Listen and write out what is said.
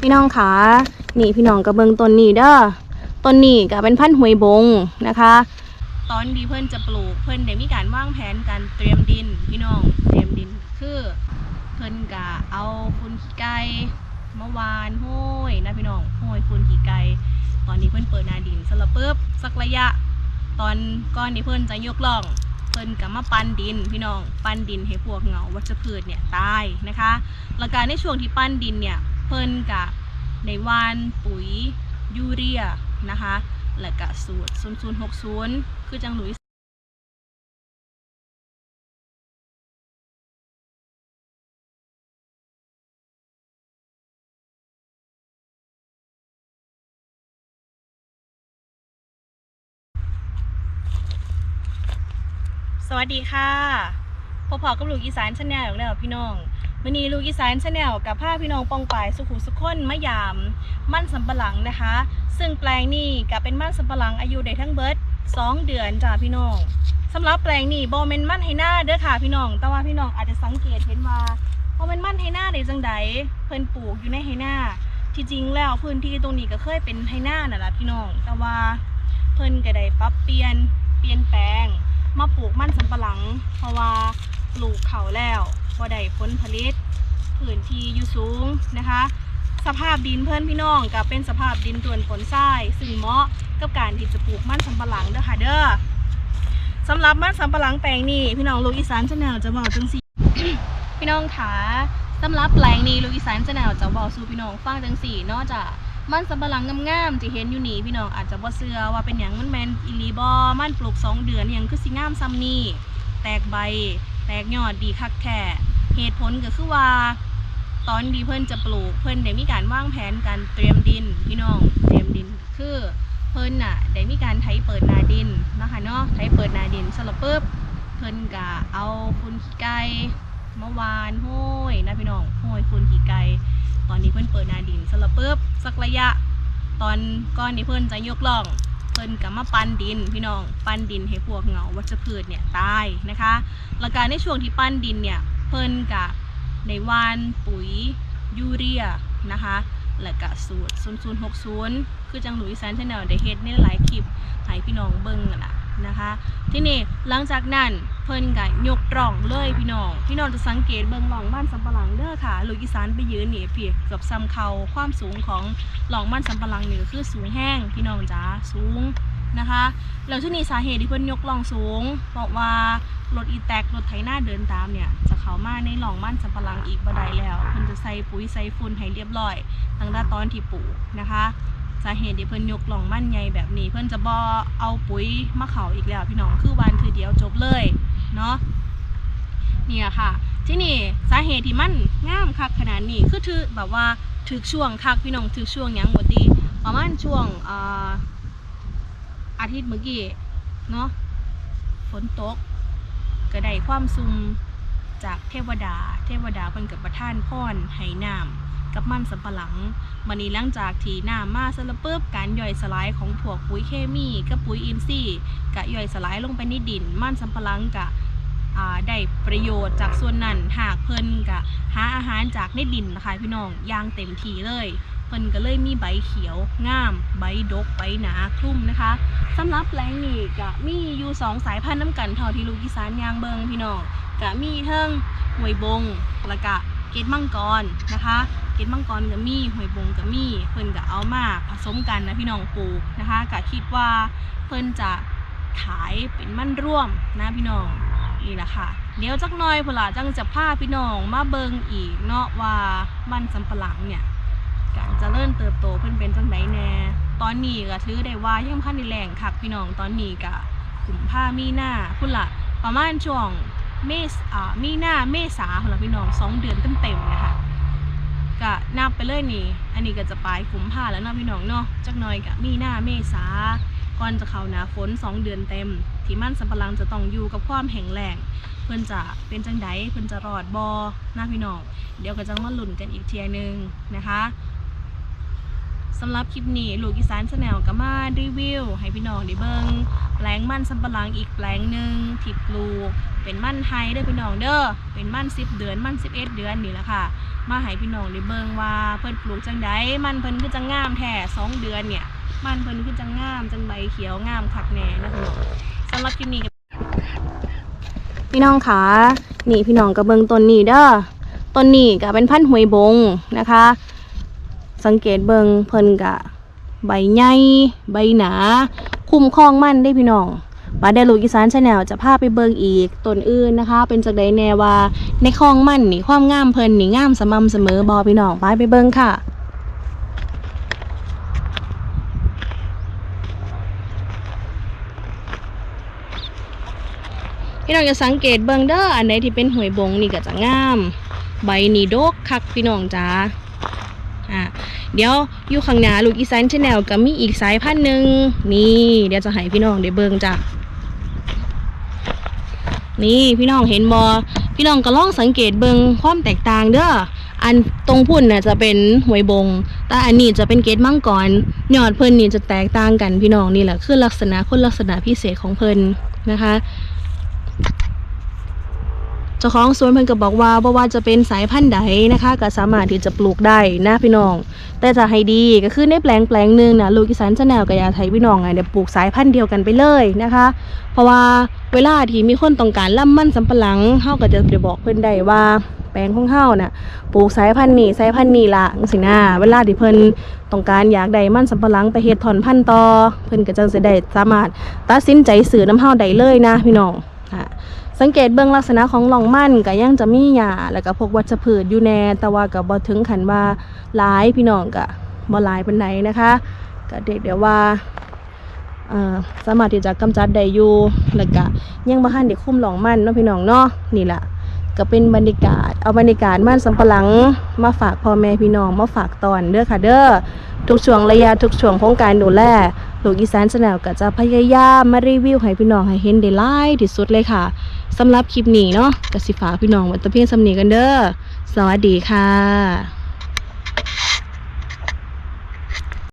พี่น้องขานี่พี่น้องกระเบิงต้นนี้เด้อต้นนี้ก็เป็นพันธุ์หวยบงนะคะ ตอนที่เพิ่อนจะปลูกเพิ่อนได้มีการวางแผนการเตรียมดิน พี่น้องเตรียมดินคือเพิ่อนก็เอาฝุ่นขี้ไก่มาวานห้อยนะพี่น้องห้อยฝุ่นขี้ไก่ตอนนี้เพิ่อนเปิดนาดินสลับปุ๊บสักระยะ ตอนก่อนที่เพิ่อนจะยกล่องเพิ่นก็มาปั้นดินพี่น้องปั้นดินให้พวกเงาวัชพืชเนี่ยตายนะคะแล้วการในช่วงที่ปั้นดินเนี่ย เพิ่นก็ในวานปุ๋ยยูเรียนะคะแล้วก็สูตร0060 คือจังหลุยสวัสดีค่ะพบพอกับลูกอีสานชาแนลอีกแล้วพี่น้อง วันนี้ลูกอีสานชาแนลกับผ้าพี่น้องปองปายสุขุสุขคนมะยาม มั่นสำปะหลังนะคะ ซึ่งแปลงนี้ก็เป็นมั่นสำปะหลังอายุได้ทั้งเบิร์ด2 เดือนจ้าพี่น้องสำหรับแปลงนี้โบเมนมั่นให้หน้าเด้อค่ะพี่น้อง แต่ว่าพี่น้องอาจจะสังเกตเห็นว่าพอมันมั่นให้หน้าได้จังใดเพิ่นปลูกอยู่ในให้หน้าที่จริงแล้วพื้นที่ตรงนี้ก็เคยเป็นให้หน้าน่ะล่ะพี่น้อง แต่ว่าเพิ่นก็ได้ปรับเปลี่ยนเปลี่ยนแปลงมาปลูกมันสำปะหลัง เพราะว่า ลูกเขาแล้วพอได้ผลผลิตพื้นที่อยู่สูงนะคะ สภาพดินเพื่อนพี่น้องก็เป็นสภาพดินต่วนฝนทราย ซึ่งเหมาะกับการที่จะปลูกมันสำปะหลังเด้อค่ะเด้อสำหรับมันสำปะหลังแปลงนี้พี่น้องลูกอีสานชาแนลจะบอกจังสีพี่น้องขาสำหรับแปลงนี้ลูกอีสานชาแนลจะบอกสู่พี่น้องฟังจังสีนอกจากมันสำปะหลังงามๆที่เห็นอยู่นี่พี่น้องอาจจะบ่เชื่อว่าเป็นอย่างมันแมนอีหลีบอมันปลูกสองเดือนอย่างคือสิงามซ้ำนี่แตกใบ ตกยอดดีคักแท้เหตุผลก็คือว่า ตอนที่เพิ่นจะปลูกเพิ่นได้มีการวางแผนการเตรียมดินพี่น้องเตรียมดินคือเพิ่นน่ะได้มีการไถเปิดนาดินนะคะเนาะไถเปิดนาดินสลับปุ๊บเพิ่นก็เอาฝุ่นขี้ไก่มาวานโห้ยนะพี่น้องโห้ยฝุ่นขี้ไก่ตอนนี้เพิ่นเปิดนาดินสลับปุ๊บสักระยะ ตอนก่อนที่เพิ่นจะยกล่อง พิ่นก็มาปั้นดินพี่น้องปั้นดินให้พวกเหงาวัชพืชเนี่ยตายนะคะแล้วการในช่วงที่ปั้นดินเนี่ยเพิ่นกับในวานปุ๋ยยูเรียนะคะและกับสูตร 0060 คือจังหลุยซันชาแนลได้เฮ็ดในหลายคลิปให้พี่น้องเบิ่งนั่นล่ะ นะคะ ที่นี่หลังจากนั้นเพิ่นก็ยกร่องเลยพี่น้อง พี่น้องจะสังเกตเบิ่งร่องบ้านสำปะหลังเด้อค่ะลูกอีสานไปยืนนี่พี่เกือบซ้ำเขาความสูงของร่องบ้านสำปะหลังนี่ก็คือสูงแห้งพี่น้องจ๋าสูงนะคะแล้วที่นี่สาเหตุที่เพิ่นยกร่องสูง เพราะว่ารถอีแตกรถไถนาเดินตามเนี่ยจะเข้ามาในร่องบ้านสำปะหลังอีกบ่ได้แล้วเพิ่นจะใส่ปุ๋ยใส่ฝุ่นให้เรียบร้อยตั้งแต่ตอนที่ปลูกนะคะ สาเหตุที่เพิ่นยกหล่องมั่นใหญ่แบบนี้ เพิ่นจะบ่เอาปุ๋ยมาเขาอีกแล้วพี่น้องคือวันคือเดียวจบเลยเนาะเนี่ยค่ะ ที่นี่สาเหตุที่มันงามคักขนาดนี้คือถือแบบว่าถึกช่วงคักพี่น้องถึกช่วงยังบ่ดีประมาณช่วงอาอาทิตย์เมื่อกี้เนาะฝนตกก็ได้ความซุมจากเทวดา เทวดาเพิ่นกับประท่านพรให้น้ำ กับมันสำปะหลังมันนี้หลังจากที่น้ำมาสละปุ๊บการย่อยสลายของพวกปุ๋ยเคมีกับปุ๋ยอินทรีย์กะย่อยสลายลงไปในดิน มันสำปะหลังกะได้ประโยชน์จากส่วนนั้นหากเพิ่นกะหาอาหารจากในดินนะคะพี่น้องอย่างเต็มที่เลยเพิ่นก็เลยมีใบเขียวงาม ใบดกใบหนาคลุ้มนะคะสำหรับแปลงนี้กะมีอยู่สองสายพันธุ์น้ำกันเท่าที่ลูกอีสานยางเบิงพี่น้องกะมีเทิงหวยบงแล้วก็เกตมังกรนะคะ กล็ดมังกรกับมีหอยบงกับมีเพิ่นก็เอามาผสมกันนะพี่น้องปลูกนะคะก็คิดว่าเพิ่นจะขายเป็นมั่นร่วมนะพี่น้องนี่แหละค่ะ เดี๋ยวจักหน่อยพลาจังจะพาพี่น้องมาเบิงอีกเนาะว่ามันสำปะหลังเนี่ยการจะเริ่มเติบโตเพิ่นเป็นจังไดแน่ตอนนี้ก็ถือได้ว่ายังพันในแรงคักพี่น้องตอนนี้ก็กลุ่มภามีหน้าพุ่นละประมาณช่วงเมษอ่ามีหน้าเมษาพุ่นละพี่น้องสองเดือนเต็มๆนะคะ ก็นับไปเลยนี่ อันนี้ก็จะปลายกุมภาแล้วเนาะพี่น้องเนาะจักหน่อยก็มีหน้าเมษาก่อนจะเข้าหนาฝนสองเดือนเต็ม ที่มันสัมปะหลังจะต้องอยู่กับความแห้งแล้งเพิ่นจะเป็นจังไดเพิ่นจะรอดบอน้าพี่น้องเดี๋ยวก็จะมาลุ้นกันอีกเทียหนึงนะคะ สำหรับคลิปนี้ลูกอีสานแนลก็มารีวิว ให้พี่น้องได้เบิ่งแปลงมันสำปะหลังอีกแปลงหนึ่งที่ปลูก เป็นมันไทยเด้อพี่น้องเด้อเป็นมัน10เดือนมัน11เดือนนี่แหละค่ะ มาให้พี่น้องได้เบิ่งว่าเพิ่นปลูกจังไดมันเพิ่นคือจังงามแท้สองเดือนเนี่ย มันเพิ่นคือจังงามจังใบเขียวงามคักแน่นะพี่น้องสำหรับคลิปนี้พี่น้องคะนี่พี่น้องก็เบิ่งต้นนี้เด้อต้นนี้ก็เป็นพันธุ์หวยบงนะคะ สังเกตเบิงเพิ่นกะใบใหญ่ใบหนา คุ้มครองมั่นได้พี่น้องปาเดลูกอีสานชาแนลจะพาไปเบิงอีกต้นอื่นนะคะ เป็นจากใดแนวว่าในคลองมั่นนี่ความงามเพิ่นนี่งามสม่ำเสมอบอพี่น้องไปไปเบิงค่ะพี่น้องจะสังเกตเบิงเด้ออันไหนที่เป็นหวยบงนี่ก็จะงาม ใบนี่ดกคักพี่น้องจ้า อ่าเดี๋ยวอยู่ข้างหน้าลูกอีสานชาแนลก็มีอีกสายพันธุ์หนึ่งนี่เดี๋ยวจะให้พี่น้องได้เบิ่งจ้ะนี่พี่น้องเห็นบอพี่น้องก็ลองสังเกตเบิ่งความแตกต่างเด้ออันตรงพุ่นน่ะจะเป็นหวยบง แต่อันนี้จะเป็นเกตมังกรยอดเพิ่นนี่จะแตกต่างกันพี่น้องนี่แหละคือลักษณะคนลักษณะพิเศษของเพิ่นนะคะ เจ้าของสวนเพิ่นก็บอกว่าบ่ว่าจะเป็นสายพันธุ์ใดนะคะ ก็สามารถที่จะปลูกได้นะพี่น้อง แต่จะให้ดีก็คือในแปลงแปลงหนึ่งนะลูกอีสานชาแนลกับยาไทยพี่น้องไงเดี๋ยวปลูกสายพันธุ์เดียวกันไปเลยนะคะ เพราะว่าเวลาที่มีคนต้องการล่ำมั่นสำปะหลังเฮาก็จะเดี๋ยวบอกเพิ่นได้ว่าแปลงของเฮาน่ะปลูกสายพันธุ์นี้สายพันธุ์นี้ละจังซี่นะเวลาที่เพิ่นต้องการอยากได้มันสำปะหลังไปเฮ็ดถอนพันธุ์ต่อเพิ่นก็จังสิได้สามารถตัดสินใจซื้อน้ำเฮาได้เลยนะพี่น้องค่ะ สังเกตเบื้องลักษณะของหลองมันก็ยังจะมีหญ้าแล้วก็พวกวัชพืชอยู่แน่แต่ว่าก็บ่ถึงขันว่าหลายพี่น้องก็บ่หลายปานใดนะคะก็เด็กเดี๋ยวว่าอ่อสามารถที่จะกำจัดได้อยู่แล้วก็ยังบ่ทันได้คุมหลองมันเนาะพี่น้องเนาะนี่แหละ ก็เป็นบรรยากาศ เอาบรรยากาศมันสำปะหลัง มาฝากพ่อแม่พี่น้องมาฝากตอนเด้อค่ะเด้อทุกช่วงระยะทุกช่วงของการดูแลลูกอีสานชาแนลก็จะพยายามมารีวิวให้พี่น้องให้เห็นได้หลายที่สุดเลยค่ะสำหรับคลิปนี้เนาะกสิฝากพี่น้องไวัตะเพียงสำนีกันเด้อสวัสดีค่ะ